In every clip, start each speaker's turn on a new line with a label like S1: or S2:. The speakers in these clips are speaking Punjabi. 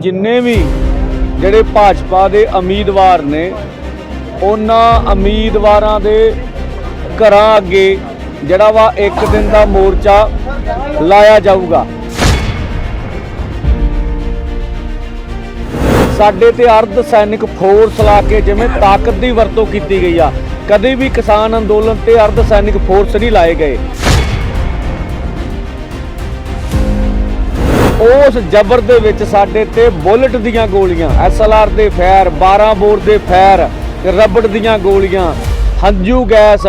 S1: ਜਿੰਨੇ ਵੀ ਜਿਹੜੇ ਭਾਜਪਾ ਦੇ ਉਮੀਦਵਾਰ ਨੇ, ਉਹਨਾਂ ਉਮੀਦਵਾਰਾਂ ਦੇ ਘਰਾਂ ਅੱਗੇ ਜਿਹੜਾ ਵਾ ਇੱਕ ਦਿਨ ਦਾ ਮੋਰਚਾ ਲਾਇਆ ਜਾਊਗਾ। ਸਾਡੇ ਤੇ ਅਰਧ ਸੈਨਿਕ ਫੋਰਸ ਲਾ ਕੇ ਜਿਵੇਂ ਤਾਕਤ ਦੀ ਵਰਤੋਂ ਕੀਤੀ ਗਈ ਆ, ਕਦੇ ਵੀ ਕਿਸਾਨ ਅੰਦੋਲਨ ਤੇ ਅਰਧ ਸੈਨਿਕ ਫੋਰਸ ਨਹੀਂ ਲਾਏ ਗਏ। ਉਸ ਜ਼ਬਰ ਦੇ ਵਿੱਚ ਸਾਡੇ ਤੇ ਬੁਲਟ ਦੀਆਂ ਗੋਲੀਆਂ ਐਸਐਲਆਰ ਦੇ ਫਾਇਰ 12 ਬੋਰ ਦੇ ਫਾਇਰ ਰਬੜ ਦੀਆਂ ਗੋਲੀਆਂ, ਹੰਝੂ ਗੈਸ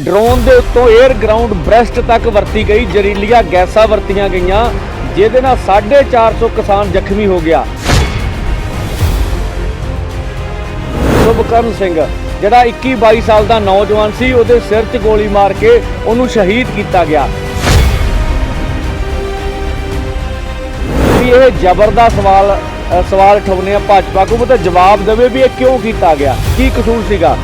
S1: ਡਰੋਨ ਦੇ ਉੱਤੋਂ 에ਅਰ ਗਰਾਊਂਡ ਬ੍ਰੈਸਟ ਤੱਕ ਵਰਤੀ ਗਈ, ਜ਼ਹਿਰੀਲੀਆਂ ਗੈਸਾਂ ਵਰਤੀਆਂ ਗਈਆਂ, ਜਿਹਦੇ ਨਾਲ 450 ਕਿਸਾਨ ਜ਼ਖਮੀ ਹੋ ਗਿਆ। ਸ਼ੁਭਕਰਨ ਸਿੰਘ, ਜਿਹੜਾ 21 22 ਸਾਲ ਦਾ ਨੌਜਵਾਨ ਸੀ, ਉਹਦੇ ਸਿਰ 'ਚ ਗੋਲੀ ਮਾਰ ਕੇ ਉਹਨੂੰ ਸ਼ਹੀਦ ਕੀਤਾ ਗਿਆ। ਇਹ ਜ਼ਬਰ ਦਾ ਸਵਾਲ ਅ, ਸਵਾਲ ਠਾਉਨੇ ਆ ਭਾਜਪਾ ਨੂੰ ਤਾਂ ਜਵਾਬ ਦੇਵੇ ਵੀ ਇਹ ਕਿਉਂ ਕੀਤਾ ਗਿਆ? ਕੀ ਕਸੂਰ ਸੀਗਾ?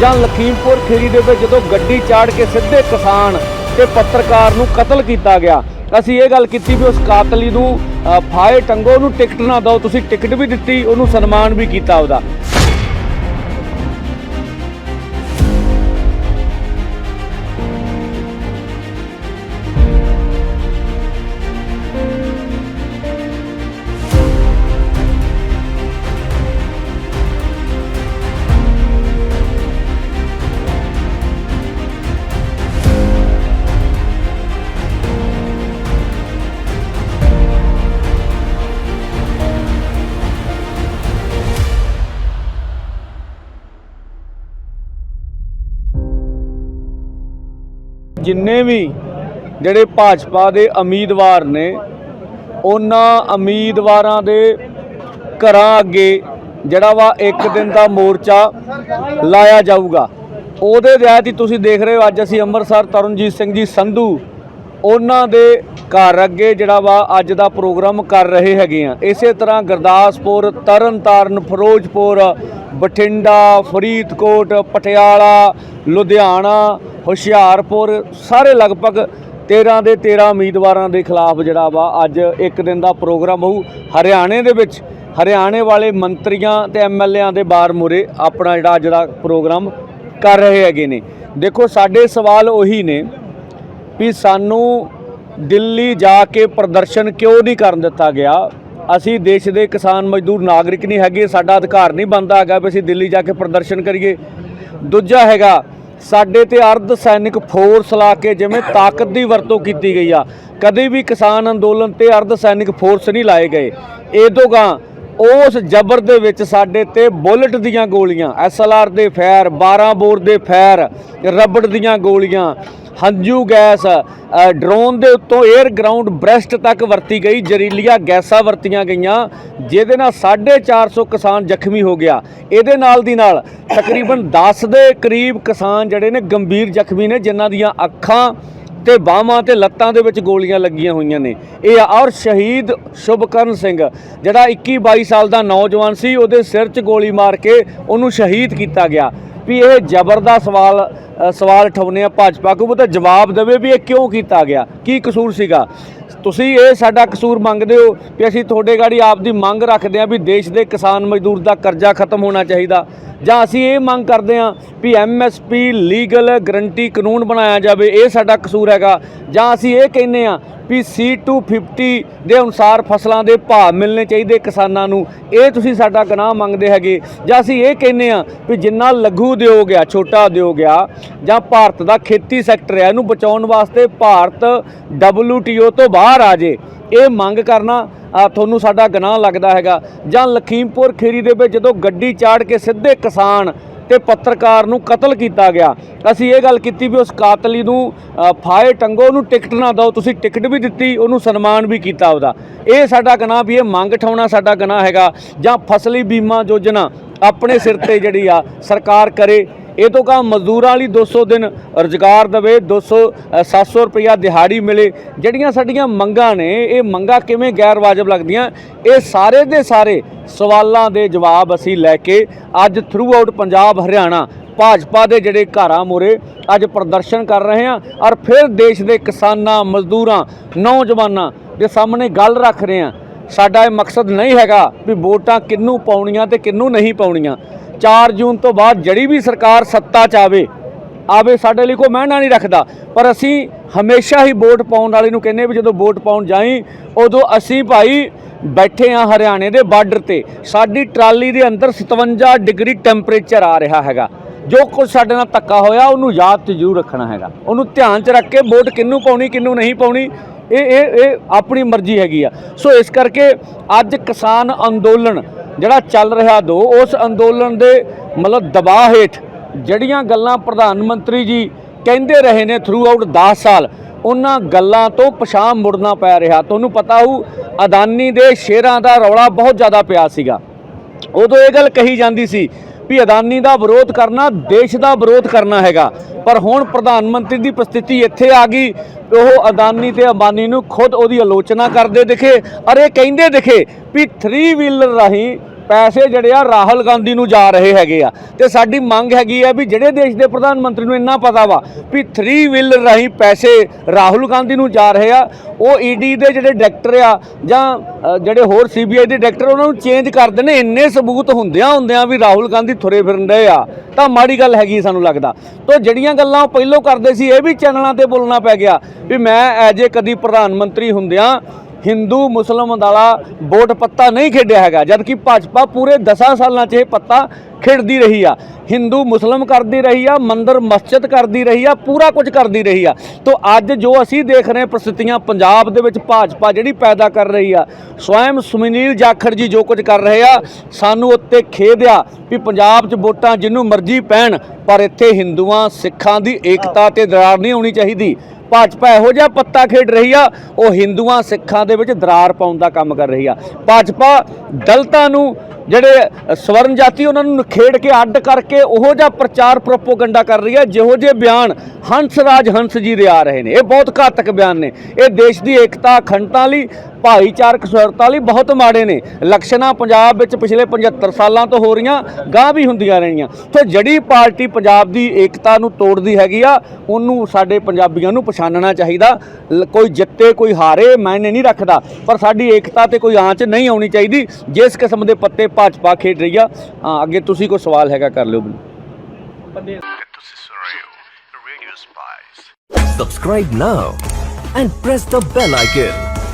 S1: ਜਾਂ ਲਖੀਮਪੁਰ ਖੀਰੀ ਦੇ ਵਿੱਚ ਜਦੋਂ ਗੱਡੀ ਚਾੜ ਕੇ ਸਿੱਧੇ ਕਿਸਾਨ ਤੇ ਪੱਤਰਕਾਰ ਨੂੰ ਕਤਲ ਕੀਤਾ ਗਿਆ ਅਸੀਂ ਇਹ ਗੱਲ ਕੀਤੀ ਵੀ ਉਸ ਕਾਤਲੀ ਨੂੰ ਅ, ਫਾਹੇ ਟੰਗੋ ਨੂੰ ਟਿਕਟ ਨਾ ਦਿਓ ਤੁਸੀਂ ਟਿਕਟ ਵੀ ਦਿੱਤੀ ਉਹਨੂੰ ਸਨਮਾਨ ਵੀ ਕੀਤਾ ਉਹਦਾ। ਜਿੰਨੇ ਵੀ ਜਿਹੜੇ ਭਾਜਪਾ ਦੇ ਉਮੀਦਵਾਰ ਨੇ, ਉਹਨਾਂ ਉਮੀਦਵਾਰਾਂ ਦੇ ਘਰਾਂ ਅੱਗੇ ਜਿਹੜਾ ਵਾ ਇੱਕ ਦਿਨ ਦਾ ਮੋਰਚਾ ਲਾਇਆ ਜਾਊਗਾ। ਉਹਦੇ ਤਹਿਤ ਹੀ ਤੁਸੀਂ ਦੇਖ ਰਹੇ ਹੋ, ਅੱਜ ਅਸੀਂ ਅੰਮ੍ਰਿਤਸਰ ਤਰਨਜੀਤ ਸਿੰਘ ਜੀ ਸੰਧੂ, ਉਹਨਾਂ ਦੇ ਘਰ ਅੱਗੇ ਜਿਹੜਾ ਵਾ ਅੱਜ ਦਾ ਪ੍ਰੋਗਰਾਮ ਕਰ ਰਹੇ ਹੈਗੇ ਆ। ਇਸੇ ਤਰ੍ਹਾਂ ਗੁਰਦਾਸਪੁਰ, ਤਰਨਤਾਰਨ, ਫਿਰੋਜ਼ਪੁਰ, ਬਠਿੰਡਾ, ਫਰੀਦਕੋਟ, ਪਟਿਆਲਾ, ਲੁਧਿਆਣਾ ਹੁਸ਼ਿਆਰਪੁਰ ਸਾਰੇ ਲਗਭਗ 13 ਦੇ 13 ਉਮੀਦਵਾਰਾਂ ਦੇ ਖਿਲਾਫ ਜਿਹੜਾ ਵਾ ਅੱਜ ਇੱਕ ਦਿਨ ਦਾ ਪ੍ਰੋਗਰਾਮ ਹੋਊ। ਹਰਿਆਣੇ ਦੇ ਵਿੱਚ, ਹਰਿਆਣੇ ਵਾਲੇ ਮੰਤਰੀਆਂ ਤੇ ਐਮਐਲਏਆਂ ਦੇ ਬਾਰ ਮੁਰੇ ਆਪਣਾ ਜਿਹੜਾ ਅੱਜ ਦਾ ਪ੍ਰੋਗਰਾਮ ਕਰ ਰਹੇ ਹੈਗੇ ਨੇ। ਦੇਖੋ, ਸਾਡੇ ਸਵਾਲ ਉਹੀ ਨੇ ਵੀ ਸਾਨੂੰ ਦਿੱਲੀ ਜਾ ਕੇ ਪ੍ਰਦਰਸ਼ਨ ਕਿਉਂ ਨਹੀਂ ਕਰਨ ਦਿੱਤਾ ਗਿਆ? ਅਸੀਂ ਦੇਸ਼ ਦੇ ਕਿਸਾਨ ਮਜ਼ਦੂਰ ਨਾਗਰਿਕ ਨਹੀਂ ਹੈਗੇ, ਸਾਡਾ ਅਧਿਕਾਰ ਨਹੀਂ ਬਣਦਾ ਹੈਗਾ ਵੀ ਅਸੀਂ ਦਿੱਲੀ ਜਾ ਕੇ ਪ੍ਰਦਰਸ਼ਨ ਕਰੀਏ। ਦੂਜਾ ਹੈਗਾ ਸਾਡੇ ਤੇ ਅਰਧ ਸੈਨਿਕ ਫੋਰਸ ਲਾ ਕੇ ਜਿਵੇਂ ਤਾਕਤ ਦੀ ਵਰਤੋਂ ਕੀਤੀ ਗਈ ਆ, ਕਦੇ ਵੀ ਕਿਸਾਨ ਅੰਦੋਲਨ ਤੇ ਅਰਧ ਸੈਨਿਕ ਫੋਰਸ ਨਹੀਂ ਲਾਏ ਗਏ। ਇਹਦੋਂਗਾ ਉਸ ਜ਼ਬਰ ਦੇ ਵਿੱਚ ਸਾਡੇ ਤੇ ਬੁਲਟ ਦੀਆਂ ਗੋਲੀਆਂ ਐਸਐਲਆਰ ਦੇ ਫੈਰ 12 ਬੋਰ ਦੇ ਫੈਰ, ਰਬੜ ਦੀਆਂ ਗੋਲੀਆਂ, ਹੰਝੂ ਗੈਸ ਡਰੋਨ ਦੇ ਉੱਤੋਂ 에ਅਰ ਗਰਾਊਂਡ ਬ੍ਰੈਸਟ ਤੱਕ ਵਰਤੀ ਗਈ, ਜ਼ਹਿਰੀਲੀਆਂ ਗੈਸਾਂ ਵਰਤੀਆਂ ਗਈਆਂ, ਜਿਹਦੇ ਨਾਲ 450 ਕਿਸਾਨ ਜ਼ਖਮੀ ਹੋ ਗਿਆ। ਇਹਦੇ ਨਾਲ ਦੀ ਨਾਲ ਤਕਰੀਬਨ 10 ਦੇ ਕਰੀਬ ਕਿਸਾਨ ਜਿਹੜੇ ਨੇ ਗੰਭੀਰ ਜ਼ਖਮੀ ਨੇ, ਜਿਨ੍ਹਾਂ ਦੀਆਂ ਅੱਖਾਂ ਤੇ ਬਾਹਾਂ ਤੇ ਲੱਤਾਂ ਦੇ ਵਿੱਚ ਗੋਲੀਆਂ ਲੱਗੀਆਂ ਹੋਈਆਂ ਨੇ। ਇਹ ਆ ਔਰ ਸ਼ਹੀਦ ਸ਼ੁਭਕਰਨ ਸਿੰਘ, ਜਿਹੜਾ 21 22 ਸਾਲ ਦਾ ਨੌਜਵਾਨ ਸੀ, ਉਹਦੇ ਸਿਰ 'ਚ ਗੋਲੀ ਮਾਰ ਕੇ ਉਹਨੂੰ ਸ਼ਹੀਦ ਕੀਤਾ ਗਿਆ। ਵੀ ਇਹ ਜ਼ਬਰ ਦਾ ਸਵਾਲ ਸਵਾਲ ਠਾਉਨੇ ਆ ਭਾਜਪਾ ਨੂੰ ਤਾਂ ਜਵਾਬ ਦੇਵੇ ਵੀ ਇਹ ਕਿਉਂ ਕੀਤਾ ਗਿਆ? ਕੀ ਕਸੂਰ ਸੀਗਾ? ਤੁਸੀਂ ਇਹ ਸਾਡਾ ਕਸੂਰ ਮੰਗਦੇ ਹੋ ਵੀ ਅਸੀਂ ਤੁਹਾਡੇ ਗਾੜੀ ਆਪ ਦੀ ਮੰਗ ਰੱਖਦੇ ਹਾਂ ਵੀ ਦੇਸ਼ ਦੇ ਕਿਸਾਨ ਮਜ਼ਦੂਰ ਦਾ ਕਰਜ਼ਾ ਖਤਮ ਹੋਣਾ ਚਾਹੀਦਾ। ਜਾਂ ਅਸੀਂ ਇਹ ਮੰਗ ਕਰਦੇ ਹਾਂ ਵੀ ਐਮਐਸਪੀ ਲੀਗਲ ਗਰੰਟੀ ਕਾਨੂੰਨ ਬਣਾਇਆ ਜਾਵੇ, ਇਹ ਸਾਡਾ ਕਸੂਰ ਹੈਗਾ। ਜਾਂ ਅਸੀਂ ਇਹ ਕਹਿੰਦੇ ਹਾਂ ਵੀ C250 ਦੇ ਅਨੁਸਾਰ ਫਸਲਾਂ ਦੇ ਭਾਅ ਮਿਲਣੇ ਚਾਹੀਦੇ ਕਿਸਾਨਾਂ ਨੂੰ। ਇਹ ਤੁਸੀਂ ਸਾਡਾ ਗਨਾਹ ਮੰਗਦੇ ਹੈਗੇ। ਜਾਂ ਅਸੀਂ ਇਹ ਕਹਿੰਦੇ ਆ ਵੀ ਜਿੰਨਾ ਲਘੂ ਉਦਯੋਗ ਆ, ਛੋਟਾ ਉਦਯੋਗ ਆ ਜਾਂ ਭਾਰਤ ਦਾ ਖੇਤੀ ਸੈਕਟਰ ਹੈ, ਇਹਨੂੰ ਬਚਾਉਣ ਵਾਸਤੇ ਭਾਰਤ WTO ਤੋਂ ਬਾਹਰ ਆ ਜੇ। ਇਹ ਮੰਗ ਕਰਨਾ ਤੁਹਾਨੂੰ ਸਾਡਾ ਗਨਾਹ ਲੱਗਦਾ ਹੈਗਾ। ਜਾਂ ਲਖੀਮਪੁਰ ਖੀਰੀ ਦੇ ਵਿੱਚ ਜਦੋਂ ਗੱਡੀ ਚਾੜ ਕੇ ਸਿੱਧੇ ਕਿਸਾਨ ਤੇ ਪੱਤਰਕਾਰ ਨੂੰ ਕਤਲ ਕੀਤਾ ਗਿਆ, ਅਸੀਂ ਇਹ ਗੱਲ ਕੀਤੀ ਵੀ ਉਸ ਕਾਤਲੀ ਨੂੰ ਫਾਏ ਟੰਗੋ ਨੂੰ ਟਿਕਟ ਨਾ ਦਿਓ, ਤੁਸੀਂ ਟਿਕਟ ਵੀ ਦਿੱਤੀ, ਉਹਨੂੰ ਸਨਮਾਨ ਵੀ ਕੀਤਾ ਉਹਦਾ। ਇਹ ਸਾਡਾ ਗਨਾਹ ਵੀ, ਇਹ ਮੰਗ ਠਾਉਣਾ ਸਾਡਾ ਗਨਾਹ ਹੈਗਾ। ਜਾਂ ਫਸਲੀ ਬੀਮਾ ਯੋਜਨਾ ਆਪਣੇ ਸਿਰ ਤੇ ਜਿਹੜੀ ਆ, ਸਰਕਾਰ ਕਰੇ ਇਹ ਤੋਂ ਕਾ ਮਜ਼ਦੂਰਾਂ ਲਈ 200 ਦਿਨ ਰੁਜ਼ਗਾਰ ਦੇਵੇ 200 ਅ, 700 ਰੁਪਇਆ ਦਿਹਾੜੀ ਮਿਲੇ। ਜਿਹੜੀਆਂ ਸਾਡੀਆਂ ਮੰਗਾਂ ਨੇ ਇਹ ਮੰਗਾਂ ਕਿਵੇਂ ਗੈਰ ਵਾਜਬ ਲੱਗਦੀਆਂ? ਇਹ ਸਾਰੇ ਦੇ ਸਾਰੇ ਸਵਾਲਾਂ ਦੇ ਜਵਾਬ ਅਸੀਂ ਲੈ ਕੇ ਅੱਜ ਥਰੂ ਆਊਟ ਪੰਜਾਬ ਹਰਿਆਣਾ ਭਾਜਪਾ ਦੇ ਜਿਹੜੇ ਘਰਾਂ ਮੂਹਰੇ ਅੱਜ ਪ੍ਰਦਰਸ਼ਨ ਕਰ ਰਹੇ ਹਾਂ ਔਰ ਫਿਰ ਦੇਸ਼ ਦੇ ਕਿਸਾਨਾਂ ਮਜ਼ਦੂਰਾਂ ਨੌਜਵਾਨਾਂ ਦੇ ਸਾਹਮਣੇ ਗੱਲ ਰੱਖ ਰਹੇ ਹਾਂ। ਸਾਡਾ ਇਹ ਮਕਸਦ ਨਹੀਂ ਹੈਗਾ ਵੀ ਵੋਟਾਂ ਕਿੰਨੂੰ ਪਾਉਣੀਆਂ ਤੇ ਕਿੰਨੂੰ ਨਹੀਂ ਪਾਉਣੀਆਂ। 4 ਜੂਨ ਤੋਂ ਬਾਅਦ ਜਿਹੜੀ ਵੀ ਸਰਕਾਰ ਸੱਤਾ 'ਚ ਆਵੇ ਆਵੇ ਸਾਡੇ ਲਈ ਕੋਈ ਮਾਇਨਾ ਨਹੀਂ ਰੱਖਦਾ। ਪਰ ਅਸੀਂ ਹਮੇਸ਼ਾ ਹੀ ਵੋਟ ਪਾਉਣ ਵਾਲੇ ਨੂੰ ਕਹਿੰਦੇ ਵੀ ਜਦੋਂ ਵੋਟ ਪਾਉਣ ਜਾਈ, ਉਦੋਂ ਅਸੀਂ ਭਾਈ ਬੈਠੇ ਆ ਹਰਿਆਣੇ ਦੇ ਬਾਰਡਰ ਤੇ। ਸਾਡੀ ਟਰਾਲੀ ਦੇ ਅੰਦਰ 57 ਡਿਗਰੀ ਟੈਂਪਰੇਚਰ ਆ ਰਿਹਾ ਹੈਗਾ। ਜੋ ਕੁਝ ਸਾਡੇ ਨਾਲ ਧੱਕਾ ਹੋਇਆ, ਉਹਨੂੰ ਯਾਦ 'ਚ ਜ਼ਰੂਰ ਰੱਖਣਾ ਹੈਗਾ। ਉਹਨੂੰ ਧਿਆਨ 'ਚ ਰੱਖ ਕੇ ਵੋਟ ਕਿਹਨੂੰ ਪਾਉਣੀ, ਕਿਹਨੂੰ ਨਹੀਂ ਪਾਉਣੀ ਇਹ ਇਹ ਇਹ ਆਪਣੀ ਮਰਜ਼ੀ ਹੈਗੀ ਆ। ਸੋ ਇਸ ਕਰਕੇ ਅੱਜ ਕਿਸਾਨ ਅੰਦੋਲਨ ਜਿਹੜਾ ਚੱਲ ਰਿਹਾ ਦੋ, ਉਸ ਅੰਦੋਲਨ ਦੇ ਮਤਲਬ ਦਬਾਅ ਹੇਠ ਜਿਹੜੀਆਂ ਗੱਲਾਂ ਪ੍ਰਧਾਨ ਮੰਤਰੀ ਜੀ ਕਹਿੰਦੇ ਰਹੇ ਨੇ ਥਰੂ ਆਊਟ 10 ਸਾਲ, ਉਹਨਾਂ ਗੱਲਾਂ ਤੋਂ ਪਛਾਣ ਮੁੜਨਾ ਪੈ ਰਿਹਾ। ਤੁਹਾਨੂੰ ਪਤਾ ਹੋਊ ਅਦਾਨੀ ਦੇ ਸ਼ੇਰਾਂ ਦਾ ਰੌਲਾ ਬਹੁਤ ਜ਼ਿਆਦਾ ਪਿਆ ਸੀਗਾ। ਉਦੋਂ ਇਹ ਗੱਲ ਕਹੀ ਜਾਂਦੀ ਸੀ ਵੀ ਅਦਾਨੀ ਦਾ ਵਿਰੋਧ ਕਰਨਾ, ਦੇਸ਼ ਦਾ ਵਿਰੋਧ ਕਰਨਾ ਹੈਗਾ। ਪਰ ਹੁਣ ਪ੍ਰਧਾਨ ਮੰਤਰੀ ਦੀ ਪ੍ਰਸਥਿਤੀ ਇੱਥੇ ਆ ਗਈ। ਉਹ ਅਦਾਨੀ ਤੇ ਅੰਬਾਨੀ ਨੂੰ ਖੁਦ ਉਹਦੀ ਆਲੋਚਨਾ ਕਰਦੇ ਦਿਖੇ ਅਰੇ ਕਹਿੰਦੇ ਦਿਖੇ ਵੀ 3 ਵੀਲਰ ਰਾਹੀਂ ਪੈਸੇ ਜਿਹੜੇ ਆ ਰਾਹੁਲ ਗਾਂਧੀ ਨੂੰ ਜਾ ਰਹੇ ਹੈਗੇ ਆ। ਤੇ ਸਾਡੀ ਮੰਗ ਹੈਗੀ ਆ ਵੀ ਜਿਹੜੇ ਦੇਸ਼ ਦੇ ਪ੍ਰਧਾਨ ਮੰਤਰੀ ਨੂੰ ਇੰਨਾ ਪਤਾ ਵਾ ਵੀ 3 ਵੀਲਰ ਰਾਹੀਂ ਪੈਸੇ ਰਾਹੁਲ ਗਾਂਧੀ ਨੂੰ ਜਾ ਰਹੇ ਆ, ਉਹ ਈਡੀ ਦੇ ਜਿਹੜੇ ਡਾਇਰੈਕਟਰ ਆ ਜਾਂ ਜਿਹੜੇ ਹੋਰ ਸੀਬੀਆਈ ਦੇ ਡਾਇਰੈਕਟਰ, ਉਹਨਾਂ ਨੂੰ ਚੇਂਜ ਕਰ ਦੇਣੇ। ਇੰਨੇ ਸਬੂਤ ਹੁੰਦਿਆਂ ਹੁੰਦਿਆਂ ਵੀ ਰਾਹੁਲ ਗਾਂਧੀ ਥੁਰੇ ਫਿਰਨ ਰਹੇ ਆ। ਤਾਂ ਮਾੜੀ ਗੱਲ ਹੈਗੀ ਸਾਨੂੰ ਲੱਗਦਾ। ਤੋਂ ਜਿਹੜੀਆਂ ਗੱਲਾਂ ਉਹ ਪਹਿਲਾਂ ਕਰਦੇ ਸੀ, ਇਹ ਵੀ ਚੈਨਲਾਂ ਤੇ ਬੋਲਣਾ ਪੈ ਗਿਆ ਵੀ ਮੈਂ ਐਜ ਏ ਕਦੀ ਪ੍ਰਧਾਨ ਮੰਤਰੀ ਹੁੰਦਿਆਂ ਹਿੰਦੂ ਮੁਸਲਮਾਨ ਵਾਲਾ ਵੋਟ ਪੱਤਾ ਨਹੀਂ ਖੇਡਿਆ ਹੈਗਾ, ਜਦਕਿ ਭਾਜਪਾ ਪੂਰੇ 10 ਸਾਲਾਂ 'ਚ ਇਹ ਪੱਤਾ ਖੇਡਦੀ ਰਹੀ ਆ। ਹਿੰਦੂ ਮੁਸਲਮ ਕਰਦੀ ਰਹੀ ਆ, ਮੰਦਰ ਮਸਜਿਦ ਕਰਦੀ ਰਹੀ ਆ, ਪੂਰਾ ਕੁਝ ਕਰਦੀ ਰਹੀ ਆ। ਤੋਂ ਅੱਜ ਜੋ ਅਸੀਂ ਦੇਖ ਰਹੇ ਪ੍ਰਸਥਿਤੀਆਂ, ਪੰਜਾਬ ਦੇ ਵਿੱਚ ਭਾਜਪਾ ਜਿਹੜੀ ਪੈਦਾ ਕਰ ਰਹੀ ਆ, ਸਵੈਮ ਸੁਮਨੀਲ ਜਾਖੜ ਜੀ ਜੋ ਕੁਝ ਕਰ ਰਹੇ ਆ, ਸਾਨੂੰ ਉੱਤੇ ਖੇਦ ਆ ਵੀ ਪੰਜਾਬ 'ਚ ਵੋਟਾਂ ਜਿੰਨੂੰ ਮਰਜ਼ੀ ਪੈਣ, ਪਰ ਇੱਥੇ ਹਿੰਦੂਆਂ, ਸਿੱਖਾਂ ਦੀ ਏਕਤਾ ਤੇ ਦਰਾਰ ਨਹੀਂ ਹੋਣੀ ਚਾਹੀਦੀ। ਭਾਜਪਾ ਇਹੋ ਜਿਹਾ ਪੱਤਾ ਖੇਡ ਰਹੀ ਆ, ਉਹ ਹਿੰਦੂਆਂ ਸਿੱਖਾਂ ਦੇ ਵਿੱਚ ਦਰਾਰ ਪਾਉਣ ਦਾ ਕੰਮ ਕਰ ਰਹੀ ਆ। ਭਾਜਪਾ ਦਲਤਾਂ ਨੂੰ ਜਿਹੜੇ ਸਵਰਨ ਜਾਤੀ, ਉਹਨਾਂ ਨੂੰ ਖੇਡ ਕੇ ਅੱਡ ਕਰਕੇ ਉਹੋ ਜਿਹਾ ਪ੍ਰਚਾਰ ਪ੍ਰੋਪੋਗੰਡਾ ਕਰ ਰਹੀ ਹੈ ਜਿਹੋ ਜਿਹੇ ਬਿਆਨ ਹੰਸ ਰਾਜ ਹੰਸ ਜੀ ਦੇ ਆ ਰਹੇ ਨੇ। ਇਹ ਬਹੁਤ ਘਾਤਕ ਬਿਆਨ ਨੇ। ਇਹ ਦੇਸ਼ ਦੀ ਏਕਤਾ, ਅਖੰਡਤਾ ਲਈ ਭਾਈਚਾਰਕ ਸੁਰਤਾ ਲਈ ਬਹੁਤ ਮਾੜੇ ਨੇ। ਇਲੈਕਸ਼ਨਾਂ ਪੰਜਾਬ ਵਿੱਚ ਪਿਛਲੇ 75 ਸਾਲਾਂ ਤੋਂ ਹੋ ਰਹੀਆਂ ਗਾਂ ਵੀ ਹੁੰਦੀਆਂ ਰਹਿਣੀਆਂ। ਤੇ ਜਿਹੜੀ ਪਾਰਟੀ ਪੰਜਾਬ ਦੀ ਏਕਤਾ ਨੂੰ ਤੋੜਦੀ ਹੈਗੀ ਆ ਉਹਨੂੰ ਸਾਡੇ ਪੰਜਾਬੀਆਂ ਨੂੰ ਪਛਾਣਨਾ ਚਾਹੀਦਾ। ਕੋਈ ਜਿੱਤੇ ਕੋਈ ਹਾਰੇ ਮਾਇਨੇ ਨਹੀਂ ਰੱਖਦਾ। ਪਰ ਸਾਡੀ ਏਕਤਾ ਤੇ ਕੋਈ ਆਂਚ ਨਹੀਂ ਆਉਣੀ ਚਾਹੀਦੀ ਜਿਸ ਕਿਸਮ ਦੇ ਪੱਤੇ ਭਾਜਪਾ ਖੇਡ ਰਹੀ ਆ। ਹਾਂ, ਅੱਗੇ ਤੁਸੀਂ ਕੋਈ ਸਵਾਲ ਹੈਗਾ ਕਰ ਲਿਓ ਮੈਨੂੰ।
S2: Spice
S3: Subscribe now and press the bell icon.